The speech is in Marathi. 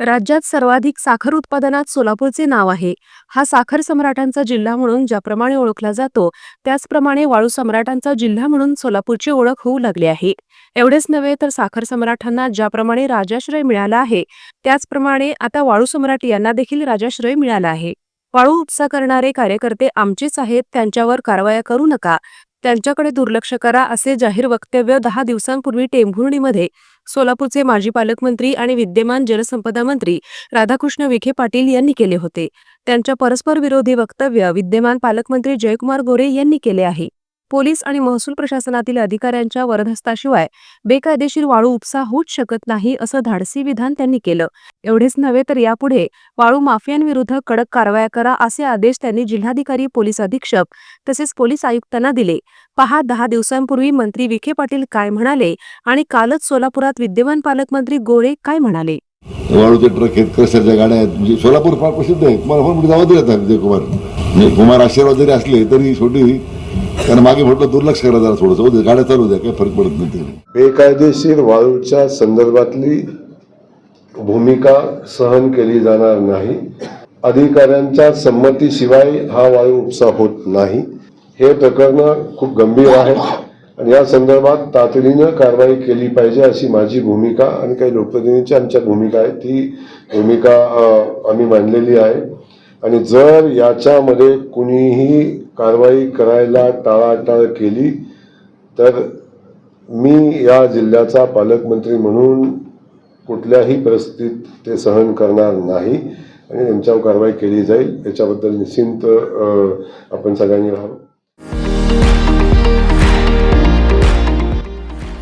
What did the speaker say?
राज्यात सर्वाधिक साखर उत्पादनात सोलापूरचे नाव आहे. हा साखर सम्राटांचा जिल्हा म्हणून ज्याप्रमाणे ओळखला जातो त्याचप्रमाणे वाळू सम्राटांचा जिल्हा म्हणून सोलापूरची ओळख होऊ लागली आहे. एवढेच नव्हे तर साखर सम्राटांना ज्याप्रमाणे राजाश्रय मिळाला आहे त्याचप्रमाणे आता वाळू सम्राट यांना देखील राजाश्रय मिळाला आहे. वाळू उपसा करणारे कार्यकर्ते आमचेच आहेत त्यांच्यावर कारवाया करू नका. त्यांच्याकडे दुर्लक्ष करा असे जाहीर वक्तव्य दहा दिवसांपूर्वी टेंभुर्णीमध्ये सोलापूरचे माजी पालकमंत्री आणि विद्यमान जलसंपदा मंत्री राधाकृष्ण विखे पाटील यांनी केले होते. त्यांच्या परस्पर विरोधी वक्तव्य विद्यमान पालकमंत्री जयकुमार गोरे यांनी केले आहे. पोलीस आणि महसूल प्रशासनातील अधिकाऱ्यांच्या वरदहस्ताशिवाय बेकायदेशीर वाळू उपसा होऊच शकत नाही असं धाडसी विधान त्यांनी केलं. एवढेच नव्हे तर यापुढे वाळू माफियांविरुद्ध कडक कारवाया करा असे आदेश त्यांनी जिल्हाधिकारी पोलीस अधीक्षक तसेच पोलीस आयुक्तांना दिले. पहा दहा दिवसांपूर्वी मंत्री विखे पाटील काय म्हणाले आणि कालच सोलापुरात विद्यमान पालकमंत्री गोरे काय म्हणाले? वाळूचे ट्रक आहेत क्रशरच्या गाड्या आहेत. म्हणजे सोलापूर फार प्रसिद्ध आहे पण कुमार म्हणजे कुमार आशीर्वाद जरी असले तरी छोटी कारण मागे म्हटलं दुर्लक्ष करा जरा थोडंसं. गाड्या चालू द्या काही फरक पडत नाही बेकायदेशीर वाळूच्या संदर्भातली भूमिका सहन केली जाणार नाही. अधिकाऱ्यांच्या संमतीशिवाय हा वाळू उपसा होत नाही. हे प्रकरण खूप गंभीर आहे आणि या संदर्भात तातडीनं कारवाई केली पाहिजे अशी माझी भूमिका आणि काही लोकप्रतिनिधींची आमच्या भूमिका आहे ती भूमिका आम्ही मांडलेली आहे. आणि जर याच्यामध्ये कुणीही कारवाई करायला टाळाटाळ केली तर मी या जिल्ह्याचा पालकमंत्री म्हणून कुठल्याही परिस्थितीत ते सहन करणार नाही आणि त्यांच्यावर कारवाई केली जाईल. याच्याबद्दल निश्चिंत आपण सगळ्यांनी राहावं.